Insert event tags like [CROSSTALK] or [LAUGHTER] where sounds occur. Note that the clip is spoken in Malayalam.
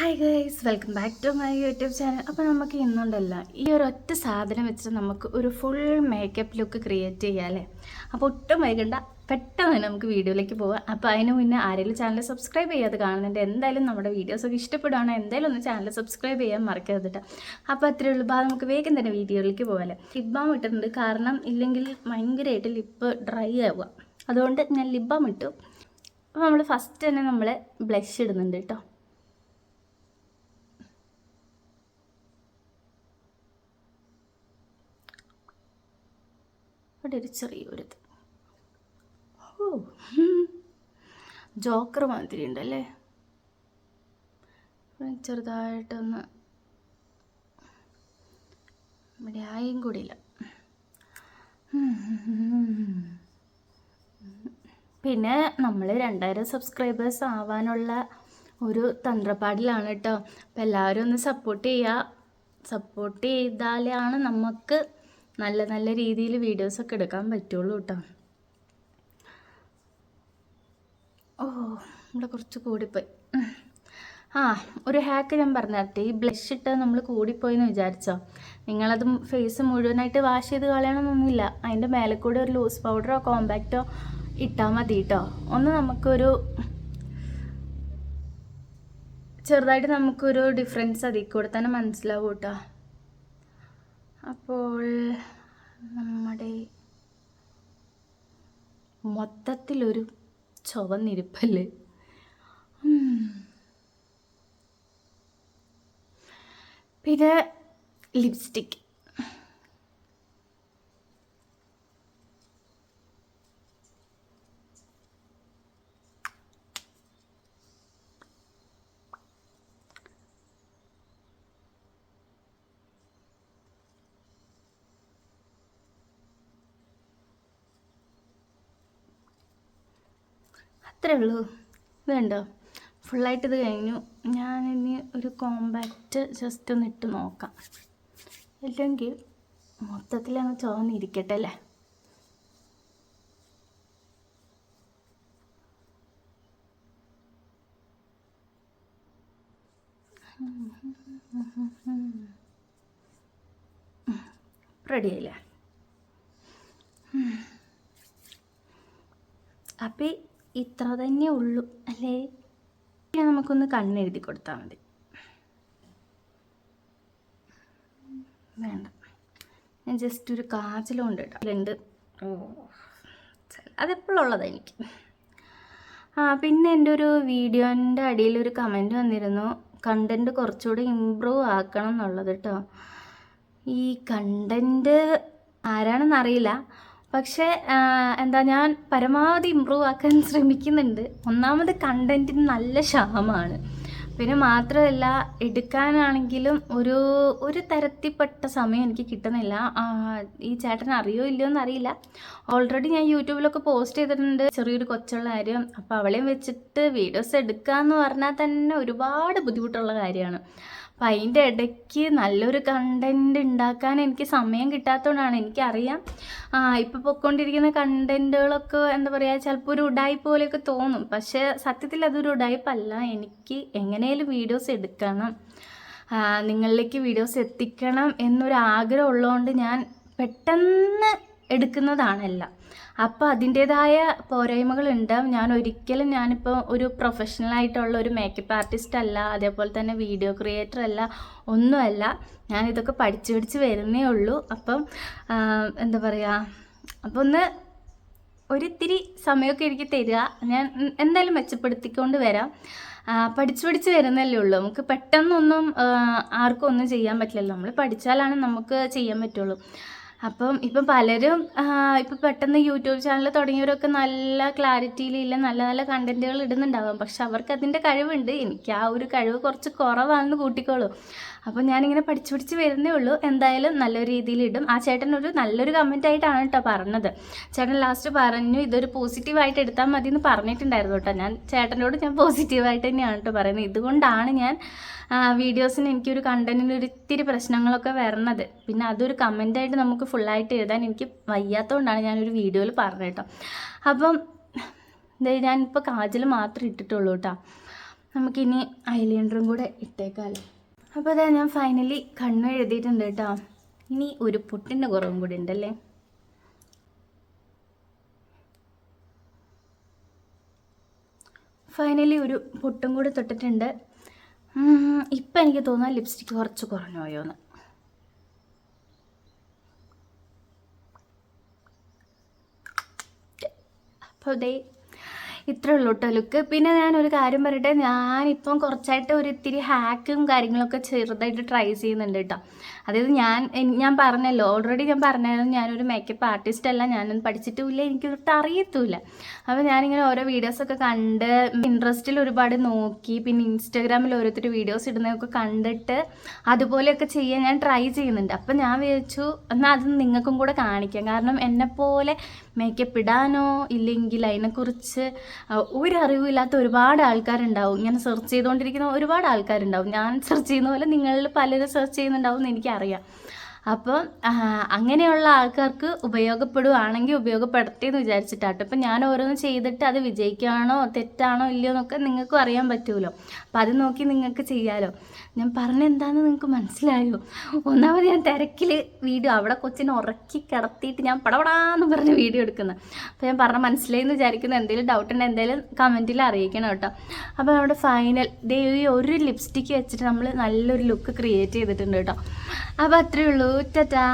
Hi guys welcome back to my YouTube channel അപ്പോൾ നമുക്ക് ഇന്നുണ്ടല്ല ഈ ഒരു ഒറ്റ സാധനം വെച്ചിട്ട് നമുക്ക് ഒരു ഫുൾ മേക്കപ്പ് ലുക്ക് ക്രിയേറ്റ് ചെയ്യാം അല്ലേ? അപ്പോൾ ഒട്ടും വൈകണ്ട പെട്ടെന്ന് തന്നെ നമുക്ക് വീഡിയോയിലേക്ക് പോവാം അപ്പോൾ അതിന് മുന്നേ ആരെങ്കിലും ചാനൽ സബ്സ്ക്രൈബ് ചെയ്യാതെ കാണുന്നുണ്ട് എന്തായാലും നമ്മുടെ വീഡിയോസൊക്കെ ഇഷ്ടപ്പെടുകയാണ് എന്തായാലും ഒന്ന് ചാനൽ സബ്സ്ക്രൈബ് ചെയ്യാൻ മറക്കരുത് കേട്ടോ അപ്പോൾ അത്രയേ ഉള്ളൂ. അപ്പോൾ നമുക്ക് വേഗം തന്നെ വീഡിയോയിലേക്ക് പോകാമല്ലേ ലിപ് ബാം ഇട്ടിട്ടുണ്ട്. കാരണം ഇല്ലെങ്കിൽ ഭയങ്കരമായിട്ട് ലിപ്പ് ഡ്രൈ ആവുക. അതുകൊണ്ട് ഞാൻ ലിപ് ബാം ഇട്ടു. അപ്പോൾ നമ്മൾ ഫസ്റ്റ് തന്നെ നമ്മൾ ബ്ലഷ് ഇടുന്നുണ്ട് കേട്ടോ അവിടെ ഒരു ചെറിയൊരിത്. ഓ. ജോക്കർ മാതിരി ഉണ്ടല്ലേ ഇവിടെ ചെറുതായിട്ടൊന്ന് ഇവിടെ ആയും കൂടിയില്ല. പിന്നെ നമ്മൾ രണ്ടായിരം സബ്സ്ക്രൈബേഴ്സ് ആവാനുള്ള ഒരു തന്ത്രപ്പാടിലാണ് കേട്ടോ അപ്പം എല്ലാവരും ഒന്ന് സപ്പോർട്ട് ചെയ്യുക സപ്പോർട്ട് ചെയ്താലാണ് നമുക്ക് നല്ല നല്ല രീതിയിൽ വീഡിയോസൊക്കെ എടുക്കാൻ പറ്റുള്ളൂ കേട്ടോ ഓ ഇവിടെ കുറച്ച് കൂടിപ്പോയി. ആ ഒരു ഹാക്ക് ഞാൻ പറഞ്ഞിട്ട് ഈ ബ്ലഷ് ഇട്ട് നമ്മൾ കൂടിപ്പോയി എന്ന് വിചാരിച്ചോ? നിങ്ങളത് ഫേസ് മുഴുവനായിട്ട് വാഷ് ചെയ്ത് കളയണമെന്നൊന്നുമില്ല അതിന്റെ മേലെ കൂടെ ഒരു ലൂസ് പൗഡറോ കോമ്പാക്റ്റോ ഇട്ടാൽ മതി കേട്ടോ ഒന്ന് നമുക്കൊരു ചെറുതായിട്ട് നമുക്കൊരു ഡിഫറൻസ് അതിൽ കൂടെ തന്നെ മനസ്സിലാവും കേട്ടോ അപ്പോൾ നമ്മുടെ മൊത്തത്തിലൊരു ചുവന്നിരിപ്പല്ലേ പിന്നെ ലിപ്സ്റ്റിക്. അത്രേ ഉള്ളൂ. ഇത് കണ്ടോ ഫുള്ളായിട്ട് ഇത് കഴിഞ്ഞു. ഞാനിനി ഒരു കോമ്പാക്റ്റ് ജസ്റ്റ് ഒന്ന് ഇട്ട് നോക്കാം. അല്ലെങ്കിൽ മൊത്തത്തിൽ അങ്ങ് ചോന്നിരിക്കട്ടെ അല്ലേ? റെഡിയായില്ലേ അപ്പം ഇത്ര തന്നെ ഉള്ളൂ അല്ലേ? പിന്നെ നമുക്കൊന്ന് കണ്ണെഴുതി കൊടുത്താൽ മതി. വേണ്ട. ഞാൻ ജസ്റ്റ് ഒരു കാച്ചിലും ഉണ്ട് കേട്ടോ രണ്ട്. ഓ അതെപ്പോഴുള്ളതാണ് എനിക്ക് ആ പിന്നെ എന്റെ ഒരു വീഡിയോന്റെ അടിയിൽ ഒരു കമന്റ് വന്നിരുന്നു. കണ്ടന്റ് കുറച്ചുകൂടി ഇമ്പ്രൂവ് ആക്കണം എന്നുള്ളത് കേട്ടോ ഈ കണ്ടന്റ് ആരാണെന്നറിയില്ല പക്ഷേ എന്താ ഞാൻ പരമാവധി ഇമ്പ്രൂവ് ആക്കാൻ [LAUGHS] ശ്രമിക്കുന്നുണ്ട്. ഒന്നാമത് കണ്ടന്റിന് നല്ല ക്ഷാമമാണ് പിന്നെ മാത്രമല്ല എടുക്കാനാണെങ്കിലും ഒരു ഒരു തരത്തിൽപ്പെട്ട സമയം എനിക്ക് കിട്ടുന്നില്ല. ഈ ചേട്ടൻ അറിയോ ഇല്ലയോ എന്നറിയില്ല ഓൾറെഡി ഞാൻ യൂട്യൂബിലൊക്കെ പോസ്റ്റ് ചെയ്തിട്ടുണ്ട്. ചെറിയൊരു കൊച്ചുള്ള കാര്യം. അപ്പോൾ അവളെയും വെച്ചിട്ട് വീഡിയോസ് എടുക്കുക എന്ന് പറഞ്ഞാൽ തന്നെ ഒരുപാട് ബുദ്ധിമുട്ടുള്ള കാര്യമാണ്. അപ്പം അതിന്റെ ഇടയ്ക്ക് നല്ലൊരു കണ്ടന്റ് ഉണ്ടാക്കാൻ എനിക്ക് സമയം കിട്ടാത്തതുകൊണ്ടാണ് എനിക്കറിയാം. ഇപ്പോൾ പൊയ്ക്കൊണ്ടിരിക്കുന്ന കണ്ടന്റുകളൊക്കെ എന്താ പറയുക ചിലപ്പോൾ ഒരു ഉടായ്പ പോലെയൊക്കെ തോന്നും. പക്ഷേ സത്യത്തിൽ അതൊരു ഉടായ്പല്ല. എനിക്ക് എങ്ങനെയും വീഡിയോസ് എടുക്കണം. നിങ്ങളിലേക്ക് വീഡിയോസ് എത്തിക്കണം എന്നൊരു ആഗ്രഹം ഉള്ളതുകൊണ്ട് ഞാൻ പെട്ടെന്ന് എടുക്കുന്നതാണല്ല. അപ്പോൾ അതിന്റേതായ പോരായ്മകളുണ്ട് ഞാൻ ഒരിക്കലും ഞാനിപ്പോൾ ഒരു പ്രൊഫഷണൽ ആയിട്ടുള്ള ഒരു മേക്കപ്പ് ആർട്ടിസ്റ്റ് അല്ല അതേപോലെ തന്നെ വീഡിയോ ക്രിയേറ്റർ അല്ല ഒന്നുമല്ല. ഞാൻ ഇതൊക്കെ പഠിച്ചു പഠിച്ച് വരുന്നേ ഉള്ളൂ. അപ്പം എന്താ പറയുക അപ്പോൾ ഒന്ന് ഒരിത്തിരി സമയമൊക്കെ എനിക്ക് തരിക. ഞാൻ എന്തായാലും മെച്ചപ്പെടുത്തിക്കൊണ്ട് വരാം. പഠിച്ച് പഠിച്ച് വരുന്നല്ലേ ഉള്ളൂ. നമുക്ക് പെട്ടെന്നൊന്നും ആർക്കും ഒന്നും ചെയ്യാൻ പറ്റില്ലല്ലോ. നമ്മൾ പഠിച്ചാലാണ് നമുക്ക് ചെയ്യാൻ പറ്റുള്ളൂ. അപ്പം ഇപ്പം പലരും ഇപ്പം പെട്ടെന്ന് യൂട്യൂബ് ചാനൽ തുടങ്ങിയവരൊക്കെ നല്ല ക്ലാരിറ്റിയിലില്ല നല്ല നല്ല കണ്ടന്റുകൾ ഇടുന്നുണ്ടാവാം. പക്ഷെ അവർക്ക് അതിന്റെ കഴിവുണ്ട്. എനിക്ക് ആ ഒരു കഴിവ് കുറച്ച് കുറവാണെന്ന് കൂട്ടിക്കോളൂ. അപ്പോൾ ഞാനിങ്ങനെ പഠിച്ചു പഠിച്ച് വരുന്നേ ഉള്ളൂ. എന്തായാലും നല്ലൊരു രീതിയിൽ ഇടും. ആ ചേട്ടൻ ഒരു നല്ലൊരു കമന്റ് ആയിട്ടാണ് കേട്ടോ പറഞ്ഞത്. ചേട്ടൻ ലാസ്റ്റ് പറഞ്ഞു ഇതൊരു പോസിറ്റീവായിട്ട് എടുത്താൽ മതി എന്ന് പറഞ്ഞിട്ടുണ്ടായിരുന്നു കേട്ടോ ഞാൻ. ചേട്ടനോട് ഞാൻ പോസിറ്റീവായിട്ട് തന്നെയാണ് കേട്ടോ പറയുന്നത്. ഇതുകൊണ്ടാണ് ഞാൻ വീഡിയോസിന് എനിക്കൊരു കണ്ടന്റിന് ഒരിത്തിരി പ്രശ്നങ്ങളൊക്കെ വരണത് പിന്നെ അതൊരു കമന്റായിട്ട് നമുക്ക് ഫുള്ളായിട്ട് എഴുതാൻ എനിക്ക് വയ്യാത്തതുകൊണ്ടാണ് ഞാനൊരു വീഡിയോയിൽ പറഞ്ഞത് കേട്ടോ. അപ്പം ഞാനിപ്പോൾ കാജൽ മാത്രം ഇട്ടിട്ടുള്ളൂ കേട്ടോ. നമുക്കിനി ഐലൈനറും കൂടെ ഇട്ടേക്കാമല്ലോ അപ്പോൾ അതാ ഞാൻ ഫൈനലി കണ്ണ് എഴുതിയിട്ടുണ്ട് കേട്ടോ ഇനി ഒരു പൊട്ടിന്റെ കുറവും കൂടി ഉണ്ടല്ലേ? ഫൈനലി ഒരു പൊട്ടും കൂടി തൊട്ടിട്ടുണ്ട്. ഇപ്പം എനിക്ക് തോന്നുന്നു ലിപ്സ്റ്റിക്ക് കുറച്ച് കുറഞ്ഞു പോയോന്ന് അപ്പോൾ ദേ ഇത്രേ ഉള്ളൂ കേട്ടോ ലുക്ക്. പിന്നെ ഞാൻ ഒരു കാര്യം പറയട്ടെ ഞാനിപ്പം കുറച്ചായിട്ട് ഒരു ഇത്തിരി ഹാക്കും കാര്യങ്ങളൊക്കെ ചെറുതായിട്ട് ട്രൈ ചെയ്യുന്നുണ്ട് കേട്ടോ. അതായത് ഞാൻ ഞാൻ പറഞ്ഞല്ലോ ഓൾറെഡി ഞാൻ പറഞ്ഞായിരുന്നു ഞാനൊരു മേക്കപ്പ് ആർട്ടിസ്റ്റ് അല്ല ഞാനൊന്നും പഠിച്ചിട്ടുമില്ല എനിക്കൊട്ട് അറിയത്തുമില്ല. അപ്പോൾ ഞാനിങ്ങനെ ഓരോ വീഡിയോസൊക്കെ കണ്ട് ഇൻട്രസ്റ്റിൽ ഒരുപാട് നോക്കി പിന്നെ ഇൻസ്റ്റാഗ്രാമിൽ ഓരോരുത്തർ വീഡിയോസ് ഇടുന്നതൊക്കെ കണ്ടിട്ട് അതുപോലെയൊക്കെ ചെയ്യാൻ ഞാൻ ട്രൈ ചെയ്യുന്നുണ്ട്. അപ്പം ഞാൻ വിചാരിച്ചു എന്നാൽ അത് നിങ്ങൾക്കും കൂടെ കാണിക്കാം. കാരണം എന്നെപ്പോലെ മേക്കപ്പ് ഇടാനോ ഇല്ലെങ്കിൽ അതിനെക്കുറിച്ച് അഹ് ഒരു അറിവില്ലാത്ത ഒരുപാട് ആൾക്കാരുണ്ടാവും. ഇങ്ങനെ സെർച്ച് ചെയ്തുകൊണ്ടിരിക്കുന്ന ഒരുപാട് ആൾക്കാരുണ്ടാവും. ഞാൻ സെർച്ച് ചെയ്യുന്ന പോലെ നിങ്ങളിൽ പലരും സെർച്ച് ചെയ്യുന്നുണ്ടാവും എന്ന് എനിക്കറിയാം. അപ്പോൾ അങ്ങനെയുള്ള ആൾക്കാർക്ക് ഉപയോഗപ്പെടുവാണെങ്കിൽ ഉപയോഗപ്പെടുത്തി എന്ന് വിചാരിച്ചിട്ടാട്ടോ ഇപ്പം ഞാൻ ഓരോന്ന് ചെയ്തിട്ട് അത് വിജയിക്കുകയാണോ തെറ്റാണോ ഇല്ലയോ എന്നൊക്കെ നിങ്ങൾക്കും അറിയാൻ പറ്റുമല്ലോ അപ്പം അത് നോക്കി നിങ്ങൾക്ക് ചെയ്യാമല്ലോ ഞാൻ പറഞ്ഞെന്താണെന്ന് നിങ്ങൾക്ക് മനസ്സിലായോ? ഒന്നാമത് ഞാൻ തിരക്കിൽ വീഡിയോ അവിടെ കൊച്ചിനെ ഉറക്കി കിടത്തിയിട്ട് ഞാൻ പടപടാന്ന് പറഞ്ഞ് വീഡിയോ എടുക്കുന്നത് അപ്പോൾ ഞാൻ പറഞ്ഞ മനസ്സിലായി എന്ന് വിചാരിക്കുന്നു എന്തെങ്കിലും ഡൗട്ട് ഉണ്ടെങ്കിൽ എന്തെങ്കിലും കമന്റിൽ അറിയിക്കണം കേട്ടോ. അപ്പോൾ നമ്മുടെ ഫൈനൽ ദേ ഒരു ലിപ്സ്റ്റിക്ക് വെച്ചിട്ട് നമ്മൾ നല്ലൊരു ലുക്ക് ക്രിയേറ്റ് ചെയ്തിട്ടുണ്ട് കേട്ടോ. അപ്പോൾ അത്രയേ ഉള്ളൂ. ടാറ്റാ.